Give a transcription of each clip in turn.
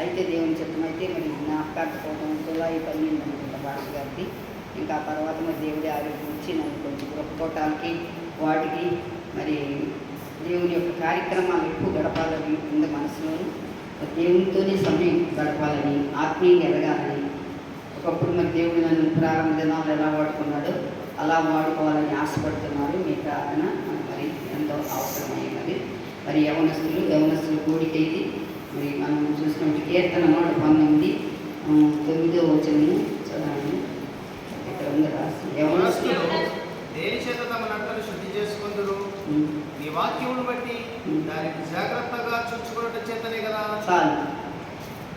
అయితే దేవుని చిత్తమైతే మరి జ్ఞాపకార్థం జులై పన్నెండు అనుకుంటా భాష గారికి ఇంకా తర్వాత మరి దేవుడి ఆరోగ్యం ఇచ్చి నన్ను కొంచెం గృహతోటాలకి వాటికి మరి దేవుని యొక్క కార్యక్రమాలు ఎక్కువ గడపాలని ఉంది మనసులోను. దేవునితోనే సమయం గడపాలని ఆత్మీయంగా ఎదగాలని. ఒకప్పుడు మరి దేవుడు నన్ను ప్రారంభ దినాలు ఎలా వాడుకున్నాడో అలా వాడుకోవాలని ఆశపడుతున్నారు. మీ ప్రార్థన మరి ఎంతో అవసరమైనది మరి యవనస్తులు యవనస్తులు కూడిక మరి మనం చూసినట్టు కీర్తన నూట పంతొమ్మిది తొమ్మిదో వచనము చదవండి. ఇక్కడ ఉంది రాసి. దేని చేత తమ నడతను శుద్ధి చేసుకుందరు? నీ వాక్యమును బట్టి దానికి జాగ్రత్తగా చూచుకోవటం చేతనే కదా? చాలు.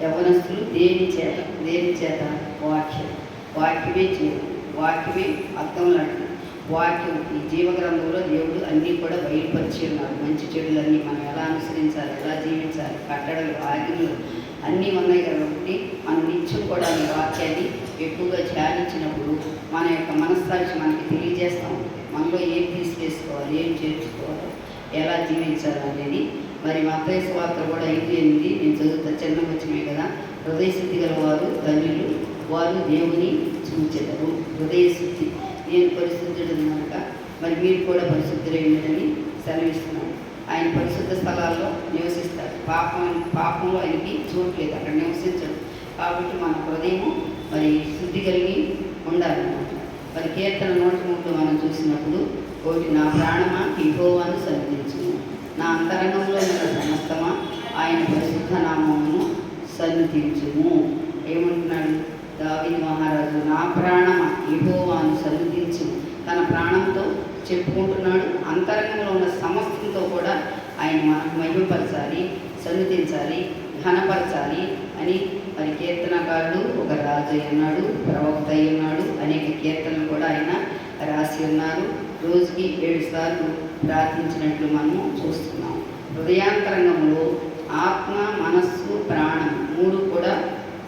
యవనస్తులు దేని చేత దేని చేత వాక్యం? వాక్యమే జీవం వాక్యమే అర్థం లాంటిది. వాక్యం ఈ జీవగ్రంథంలో దేవుడు అన్నీ కూడా బయలుపరిచి ఉన్నారు మంచి చెడులన్నీ మనం ఎలా అనుసరించాలి ఎలా జీవించాలి కట్టడలు ఆజ్ఞలు అన్నీ ఉన్నాయి కాబట్టి మనం నిత్యం కూడా ఈ వాక్యాన్ని ఎక్కువగా ధ్యానించినప్పుడు మన యొక్క మనస్సాక్షి మనకి తెలియజేస్తాం. మనలో ఏం తీసుకేసుకోవాలి ఏం చేర్చుకోవాలి ఎలా జీవించాలి అనేది. మరి మత్తయి వార్త కూడా ఐదు ఎనిమిది నేను చదువుతా చిన్న వచ్చినవి కదా. హృదయ శుద్ధి గల వారు ధన్యులు వారు దేవుని చూచెదరు హృదయ శుద్ధి నేను పరిశుద్ధుడు కనుక మరి మీరు కూడా పరిశుద్ధులైనదని సెలవిస్తున్నాను. ఆయన పరిశుద్ధ స్థలాల్లో నివసిస్తారు పాపం పాపంలో ఆయనకి చోటు లేదు. అక్కడ నివసించడు. కాబట్టి మన హృదయము మరి శుద్ధి కలిగి ఉండాలన్నమాట. మరి కీర్తన నూట మూడు మనం చూసినప్పుడు ఒకటి నా ప్రాణమా? విభోవాన్ని సన్నిధించును నా అంతరంగంలో ఉన్న సమస్తమా? ఆయన పరిశుద్ధ నామమును సన్నిధించుము ఏమంటున్నాడు? దావిని మహారాజు నా ప్రాణమ? విభోవాన్ని సన్నిధించుము తన ప్రాణంతో చెప్పుకుంటున్నాడు. అంతరంగంలో ఉన్న సమస్తంతో కూడా ఆయన మనకు మహిమపరచాలి సన్నిధించాలి ఘనపరచాలి అని మరి కీర్తనకారుడు ఒక రాజు అన్నాడు ప్రవక్త అన్నాడు ఉన్నాడు. అనేక కీర్తనలు కూడా ఆయన రాసి ఉన్నారు. రోజుకి ఏడు సార్లు ప్రార్థించినట్లు మనము చూస్తున్నాం. హృదయాంతరంగంలో ఆత్మ మనస్సు ప్రాణం మూడు కూడా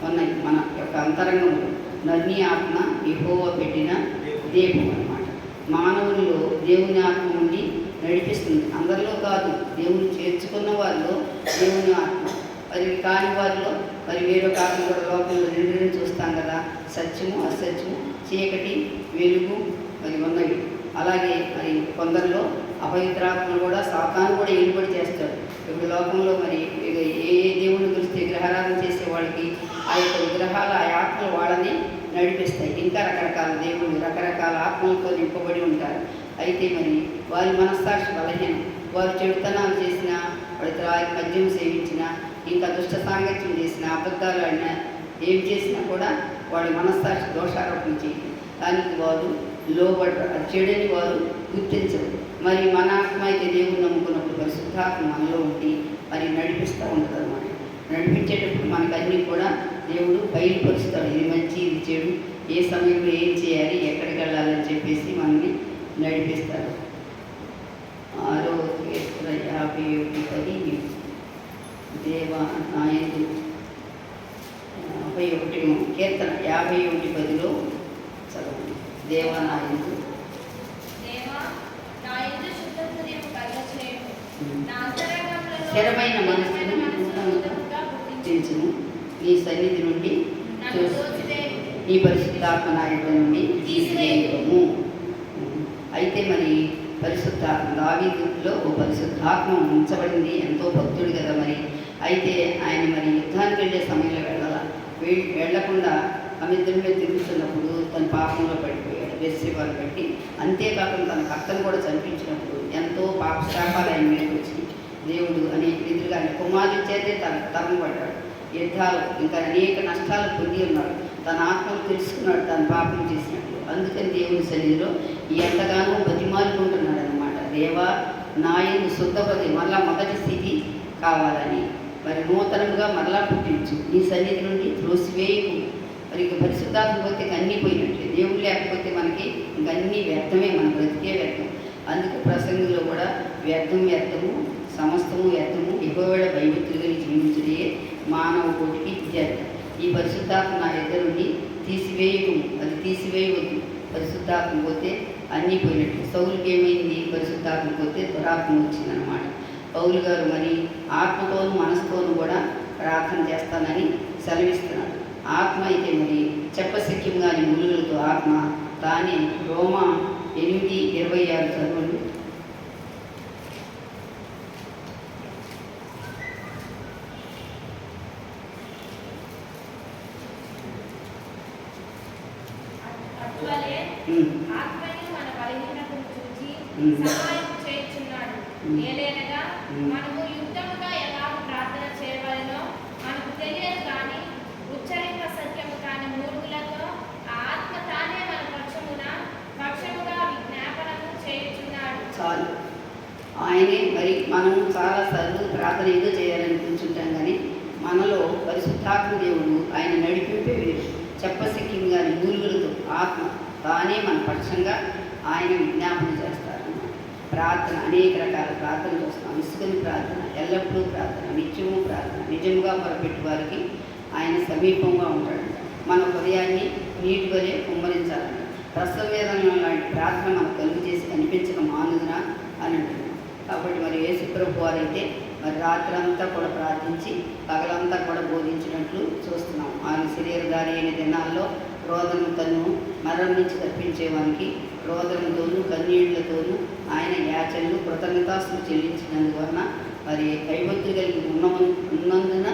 ఉన్నాయి మన యొక్క అంతరంగంలో. నర్ని ఆత్మ విహోవ పెట్టిన దీపం అన్నమాట. మానవుల్లో దేవుని ఆత్మ ఉండి నడిపిస్తుంది. అందరిలో కాదు దేవుని చేర్చుకున్న వారిలో దేవుని ఆత్మ. మరి కాని వారిలో మరి వేరొక ఆత్మ కూడా లోకంలో రెండు రెండు చూస్తాం కదా. సత్యము అసత్యము చీకటి వెలుగు మరి ఉన్నవి. అలాగే మరి కొందరిలో అపవిత్రాత్మలు కూడా సాతాను కూడా ఏలుబడి చేస్తాడు ఇప్పుడు లోకంలో మరి ఇక ఏ ఏ దేవుని గురించి విగ్రహారాధన చేసే వాళ్ళకి ఆ యొక్క విగ్రహాలు ఆ ఆత్మలు వాళ్ళని నడిపిస్తాయి. ఇంకా రకరకాల దేవుళ్ళు రకరకాల ఆత్మలతో నింపబడి ఉంటారు. అయితే మరి వారి మనస్సాక్షి బలహీనం. వారు చెడుతనాలు చేసిన వాడి త్రాగి మద్యం సేవించిన ఇంకా దుష్ట సాంగత్యం చేసిన అబద్ధాలు ఆడినా ఏం చేసినా కూడా వాడి మనస్సాక్షి దోషారోపణ చేయదు. దానికి వారు లోబడరు. చెడని వారు గుర్తించరు. మరి మన ఆత్మ అయితే దేవుని నమ్ముకున్నప్పుడు పరిశుద్ధాత్మ మనలో ఉండి మరి నడిపిస్తూ ఉంటుంది అన్నమాట నడిపించేటప్పుడు మనకు అన్నీ కూడా దేవుడు బయలుపరుస్తాడు. ఇది మంచి ఇది చెడు. ఏ సమయంలో ఏం చేయాలి ఎక్కడికి వెళ్ళాలని చెప్పేసి మనల్ని నడిపిస్తాడు. ఆరో యాభై ఒకటి పది దేవ నాయకుడు. యాభై ఒకటి కీర్తన యాభై ఒకటి పదిలో చదవండి. దేవానాయుడు దేవా, నా యందు శుద్ధ హృదయం కలగచేయుము. నా అంతరంగంలో స్థిరమైన మనస్సును నీ సన్నిధి నుండి. నీ పరిశుద్ధాత్మ నాయకుల నుండి తీసివేయము అయితే మరి పరిశుద్ధాత్మ దావీదులో ఓ పరిశుద్ధాత్మ ఉంచబడింది. ఎంతో భక్తుడు కదా మరి. అయితే ఆయన మరి యుద్ధానికి వెళ్ళే సమయంలో వెళ్ళాల. వెళ్ళకుండా మీద తిరుగుతున్నప్పుడు తన పాపంలో పడిపోయాడు. వెస్సేవారు పెట్టి. అంతేకాకుండా తన భర్తను కూడా చంపించినప్పుడు ఎంతో పాప శాపాలు ఆయన మీద వచ్చి దేవుడు అనేక ఎదురుగా ఆయన కుమారుల చేతే తన తరం పడ్డాడు యుద్ధాలు ఇంకా అనేక నష్టాలు పొంది ఉన్నాడు. తన ఆత్మను తెలుసుకున్నాడు తన పాపం చేసినట్టు. అందుకని దేవుని సన్నిధిలో ఎంతగానో బతిమాలుకుంటున్నాడు అనమాట దేవా నాయను శుద్ధపతి మళ్ళా మొదటి స్థితి కావాలని. మరి నూతనంగా మరలా పుట్టించు. నీ సన్నిధి నుండి త్రోసివేయకు. మరి ఇక పరిశుద్ధాత్మ పోతే అన్నీ పోయినట్లే. దేవుడు లేకపోతే మనకి ఇంకన్నీ వ్యర్థమే మన బ్రతికే వ్యర్థం. అందుకు ప్రసంగంలో కూడా వ్యర్థం వ్యర్థము సమస్తము యత్నము ఎగోవేళ భయభక్తులుగా జీవించడే మానవ కోటికి విద్యార్థి. ఈ పరిశుద్ధాత్మ నా ఇద్దరుని తీసివేయము. తీసివేయకు అది తీసివేయవద్దు. పరిశుద్ధాత్మ పోతే అన్నీ పోయినట్టు. సౌలుకి ఏమైంది? పరిశుద్ధాత్మ పోతే దురాత్మ వచ్చిందనమాట పౌలు గారు మరి ఆత్మతోను మనసుతోనూ కూడా ప్రార్థన చేస్తానని సెలవిస్తున్నాడు ఆత్మ అయితే మరి చెప్పశక్యం కాని ములుగులతో ఆత్మ. తానే రోమా ఎనిమిది ఇరవై ఆరు చదువులు చూచి. సహాయం. ఏలైనగా. మనము యుద్ధముగా ఎలా ప్రార్థన చేయవలెనో మనకు తెలియదు కానీ ఉచ్చరింప సత్యము కాని మూడుగులతో ఆ ఆత్మ తానే మన పక్షమున పక్షముగా విజ్ఞాపనము చేయుచున్నాడు చాలు ఆయనే మరి మనం చాలాసార్లు ప్రార్థన ఏదో చేయాలని కూర్చుంటాం కానీ మనలో పరిశుద్ధాత్మ దేవుడు ఆయన నడిపింపే కానీ మూలుగులతో ఆత్మ తానే మన పక్షంగా ఆయన విజ్ఞాపన చేస్తారు. ప్రార్థన అనేక రకాల ప్రార్థన చూస్తాం. ఇసుకని ప్రార్థన ఎల్లప్పుడూ ప్రార్థన నిత్యము ప్రార్థన నిజముగా మొరపెట్టు వారికి ఆయన సమీపంగా ఉంటాడు. మన హృదయాన్ని నీటి వలె కుమ్మరించాలన్నాడు రసవేదన లాంటి ప్రార్థన మనకు కలుగు చేసి కనిపించక మానుదున అని అంటున్నాం. కాబట్టి మరి యేసుప్రభు వారైతే మరి రాత్రంతా కూడా ప్రార్థించి పగలంతా కూడా బోధించినట్లు చూస్తున్నాం. ఆయన శరీరధారి అయిన దినాల్లో రోదనతను మరణం నుంచి తప్పించేవానికి రోదనతోనూ కన్నీళ్ళతోనూ ఆయన యాచనలు కృతజ్ఞతాస్తులు చెల్లించినందువలన మరి కైవత్తు కలిగి ఉన్న ఉన్నందున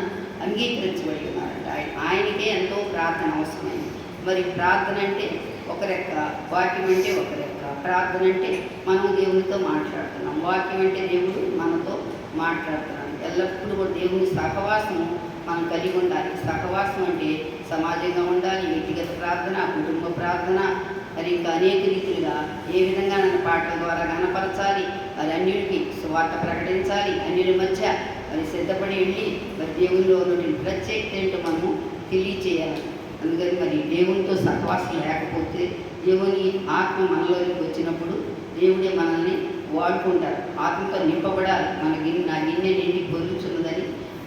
అంగీకరించబడి ఉన్నారంట ఆయన ఆయనకే ఎంతో ప్రార్థన అవసరమైంది. మరి ప్రార్థన అంటే ఒక రెక్క వాక్యం అంటే ఒక రెక్క ప్రార్థన అంటే మనం దేవునితో మాట్లాడుతున్నాం. వాక్యం అంటే దేవుడు మనతో మాట్లాడుతున్నాం ఎల్లప్పుడూ కూడా దేవుని సహవాసము మనం కలిగి ఉండాలి. సహవాసం అంటే సమాజంగా ఉండాలి. వ్యక్తిగత ప్రార్థన కుటుంబ ప్రార్థన మరి ఇంకా అనేక రీతిలుగా ఏ విధంగా నన్ను పాటల ద్వారా కనపరచాలి మరి అన్నిటికీ సువార్త ప్రకటించాలి అన్నిటి మధ్య మరి సిద్ధపడి వెళ్ళి మరి దేవుల్లో ఉన్నటువంటి ప్రత్యేకత ఏంటో మనము తెలియచేయాలి. అందుకని మరి దేవునితో సహవాసం లేకపోతే దేవుని ఆత్మ మనలోకి వచ్చినప్పుడు దేవుడే మనల్ని వాడుకుంటారు. ఆత్మతో నింపబడాలి. మన గిన్నె నా గిన్నె నిండి పొందుచున్నదని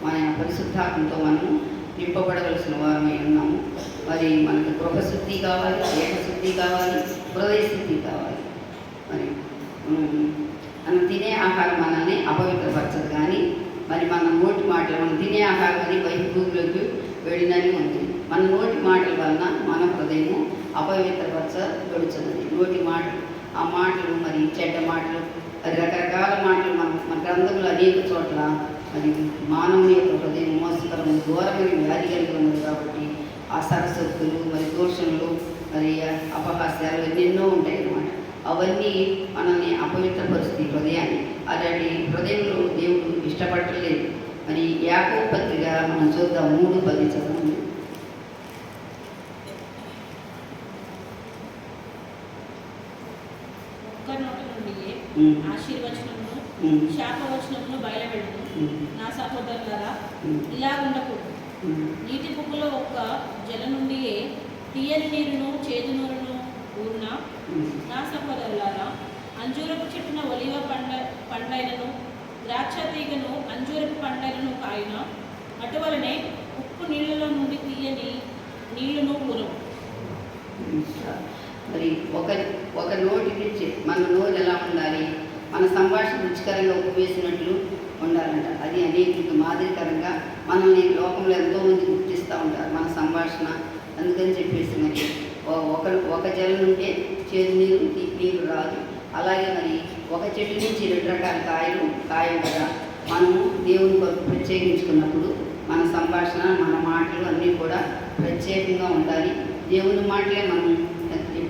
మన పరిశుద్ధాత్మతో మనము నింపబడవలసిన వారమై ఉన్నాము. మరి మనకు గృహశుద్ధి కావాలి ఏకశుద్ధి కావాలి హృదయ శుద్ధి కావాలి. మరి మనం తినే ఆహారం మనల్ని అపవిత్రపరచదు కానీ మరి మన నోటి మాటలు మనం తినే ఆహారం అని బహిర్భూమిలోకి వెళ్ళినని ఉంది. మన నోటి మాటల వలన మన హృదయము అపవిత్రపరచబడుచున్నది. నోటి మాటలు ఆ మాటలు మరి చెడ్డ మాటలు మరి రకరకాల మాటలు మన మన గ్రంథంలో అనేక చోట్ల మరి మానవుని యొక్క హృదయం మోసకరం ఘోరమైన వ్యాధి కలిగి ఉన్నది కాబట్టి ఆ సరస్వతులు మరి దోషణలు మరి అపహాస్యాలు ఎన్నెన్నో ఉంటాయి అన్నమాట. అవన్నీ మనల్ని అపవిత్రపరుస్తుంది హృదయాన్ని. అలాంటి హృదయంలో దేవుడు ఇష్టపడలేదు మరి యాకో పత్రిక మనం చూద్దాం మూడు పది చదవండి. ఒక్క నుండి శాపవచనమును బయలుపెడును ఉమ్, నా సహోదరులారా ఇలా ఉండకూడదు. నీటి బుక్కులో ఒక్క జల నుండియే తీయని నీరును చేదు నూరును ఊరిన. నా సహోదరులారా అంజూరపు చెట్టున ఒలివ పండ పండ్లైనను ద్రాక్ష తీగను అంజూరపు పండ్లైనను కాయిన అటువలనే ఉప్పు నీళ్ళలో నుండి తీయని నీళ్ళను ఊరవు. మరి ఒక ఒక నోటి నుంచి మన నోరు ఎలా ఉండాలి? మన సంభాషణ రుచికరంగా ఉపవేసినట్లు ఉండాలంట. అది అనేకులకు మాదిరికరంగా మనల్ని లోకంలో ఎంతోమంది గుర్తిస్తూ ఉంటారు మన సంభాషణ. అందుకని చెప్పేసి మరి ఒకరు ఒక ఒక జలం నుండే చేదు నీరు నీరు రాదు. అలాగే మరి ఒక చెట్టు నుంచి రెండు రకాల కాయలు కాయలు కదా. మనము దేవుని కొరకు ప్రత్యేకించుకున్నప్పుడు మన సంభాషణ మన మాటలు అన్నీ కూడా ప్రత్యేకంగా ఉండాలి. దేవుని మాటలే మనం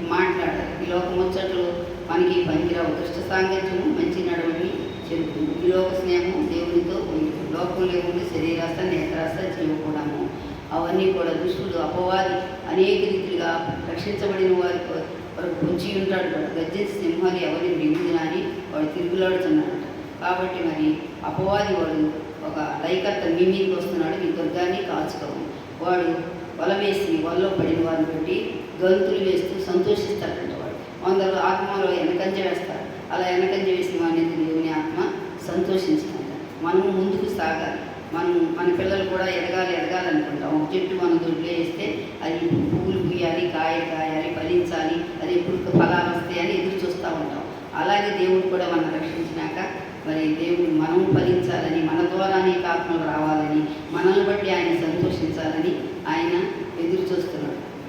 మాట్లాడాలి. ఈ లోకం వచ్చట్లు మనకి పనికిరావు. దుష్ట సాంగత్యము మంచి నడవని చెబుతుంది. ఈ లోక స్నేహము దేవునితో ఉంది. లోకంలో ఏముంది శరీరాశ నేత్రాశ జీవకూడము అవన్నీ కూడా దుష్టుడు అపవాది అనేక రీతిగా రక్షించబడిన వారి వారు పొంచి ఉంటాడు కూడా గర్జించి సింహాలు ఎవరిని మిగులునా అని వాడు తిరుగులాడుతున్నాడు కాబట్టి మరి అపవాది వాడు ఒక లైకర్త మీ మీదకి వస్తున్నాడు. మీ దుర్గాన్ని కాచుకోవు వాడు వల వేసి వలలో పడిన వారిని బట్టి గంతులు వేస్తూ సంతోషిస్తాడంట వాడు. కొందరు ఆత్మలో వెనకంజ వేస్తారు. అలా వెనకంజ వేసిన వాడిని దేవుని ఆత్మ సంతోషించిందంట మనము ముందుకు సాగాలి. మనం మన పిల్లలు కూడా ఎదగాలి ఎదగాలి అనుకుంటాం ఒక చెట్టు మన దొడ్లో వేస్తే అది పువ్వులు పూయాలి కాయ కాయాలి ఫలించాలి అది ఎప్పుడు ఫలాలు వస్తాయని ఎదురు చూస్తూ ఉంటాం. అలాగే దేవుడు కూడా మనం రక్షించినాక మరి దేవుడు మనం ఫలించాలని మన ద్వారానే ఆత్మలు రావాలని మనల్ని బట్టి ఆయన సంతోషించాలి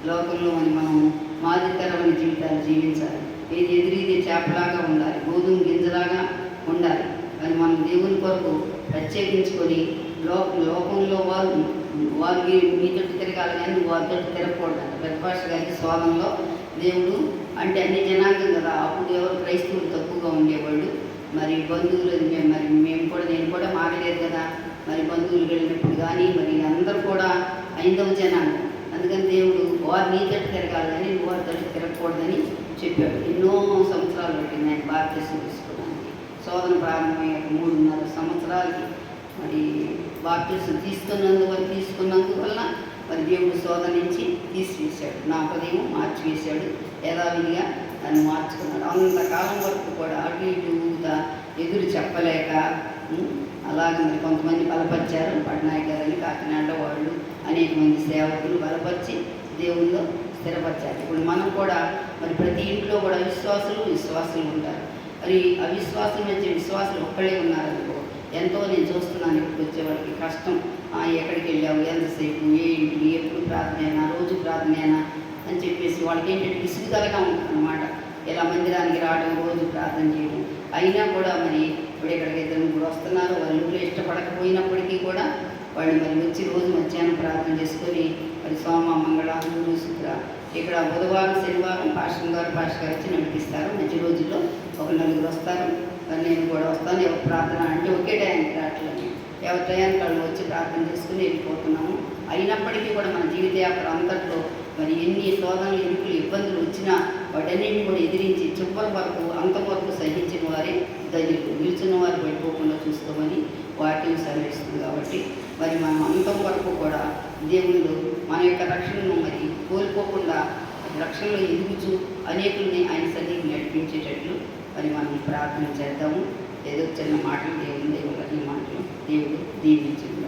లోకంలో అని మనం మాదిరికరమైన జీవితాలు జీవించాలి. ఏది ఎదిరిది చేపలాగా ఉండాలి గోధుమ గింజలాగా ఉండాలి. అది మనం దేవుని కొరకు ప్రత్యేకించుకొని లో లోకంలో వారు వారికి మీ తోటి తిరగాలి కానీ వారితో తిరగకూడదు పెద్దపాష గారి స్వాదంలో దేవుడు అంటే అన్ని జనాంగం కదా. అప్పుడు ఎవరు క్రైస్తవులు తక్కువగా ఉండేవాళ్ళు. మరి బంధువులు మరి మేము కూడా నేను కూడా మారలేదు కదా. మరి బంధువులు వెళ్ళినప్పుడు కానీ మరి అందరూ కూడా ఐదవ జనాంగం. అందుకని దేవుడు వారు నీ తట్టు తిరగాలి కానీ వారి తట్టు తిరగకూడదని చెప్పాడు. ఎన్నో సంవత్సరాలు పెట్టింది ఆయన భారతదేశం తీసుకోవడానికి. శోధన ప్రారంభమయ్యే మూడున్నర సంవత్సరాలకి మరి బాప్టిజం తీసుకున్నందువల్ల తీసుకున్నందువల్ల మరి దేవుడు శోధన నుంచి తీసివేశాడు. నా హృదయం మార్చివేశాడు. యథావిధిగా దాన్ని మార్చుకున్నాడు. అంతకాలం వరకు కూడా అటు ఇటు ఎదురు చెప్పలేక అలాగే మరి కొంతమంది బలపరిచారు. పట్నాయక్ గారని కాకినాడ వాళ్ళు అనేక మంది సేవకులు బలపరిచి దేవుళ్ళు స్థిరపరిచారు. ఇప్పుడు మనం కూడా మరి ప్రతి ఇంట్లో కూడా విశ్వాసులు విశ్వాసులు ఉంటారు. మరి అవిశ్వాసం మధ్య విశ్వాసులు ఒక్కడే ఉన్నారనుకో ఎంతో నేను చూస్తున్నాను ఇప్పుడు వచ్చేవాడికి కష్టం. ఎక్కడికి వెళ్ళావు? ఎంతసేపు? ఏంటి? ఎప్పుడు ప్రార్థనైనా? రోజు ప్రార్థనైనా? అని చెప్పేసి వాళ్ళకి ఏంటంటే విసుగుదలగా ఉంటుంది అనమాట ఇలా మందిరానికి రావడం రోజు ప్రార్థన చేయడం. అయినా కూడా మరి ఇప్పుడు ఇక్కడికి ఇద్దరు ముగ్గురు వస్తున్నారు వాళ్ళు ఊళ్ళో ఇష్టపడకపోయినప్పటికీ కూడా వాళ్ళు మరి వచ్చి రోజు మధ్యాహ్నం ప్రార్థన చేసుకొని మరి సోమ మంగళ గురు శుక్ర ఇక్కడ బుధవారం శనివారం పాషం గారు పాష గారు వచ్చి నడిపిస్తారు. మంచి రోజుల్లో ఒక నలుగురు వస్తారు. మరి నేను కూడా వస్తాను ఎవరు ప్రార్థన అంటే ఒకే టైంకి రావట్లేదు. ఎవరి టయానికి వాళ్ళు వచ్చి ప్రార్థన చేసుకుని వెళ్ళిపోతున్నాము. అయినప్పటికీ కూడా మన జీవిత యాత్ర అంతట్లో మరి ఎన్ని శోధనలు ఇరుకులు ఇబ్బందులు వచ్చినా వాటన్నింటిని కూడా ఎదిరించి చివరి వరకు అంతం వరకు సహించిన వారే ధైర్యం నిల్చున్న వారు పడిపోకుండా చూసుకోమని వాక్యం సెలవిస్తుంది కాబట్టి మరి మనం అంతం వరకు కూడా దేవుళ్ళు మన యొక్క రక్షణను మరి కోల్పోకుండా రక్షణలో ఎదుగుచు అనేకుల్ని ఆయన సన్నిధికి నడిపించేటట్లు మరి మనం ప్రార్థన చేద్దాము. ఏదో చిన్న మాటలు దేవుని దేవుళ్ళ మాటలు దేవుడు దీవించింది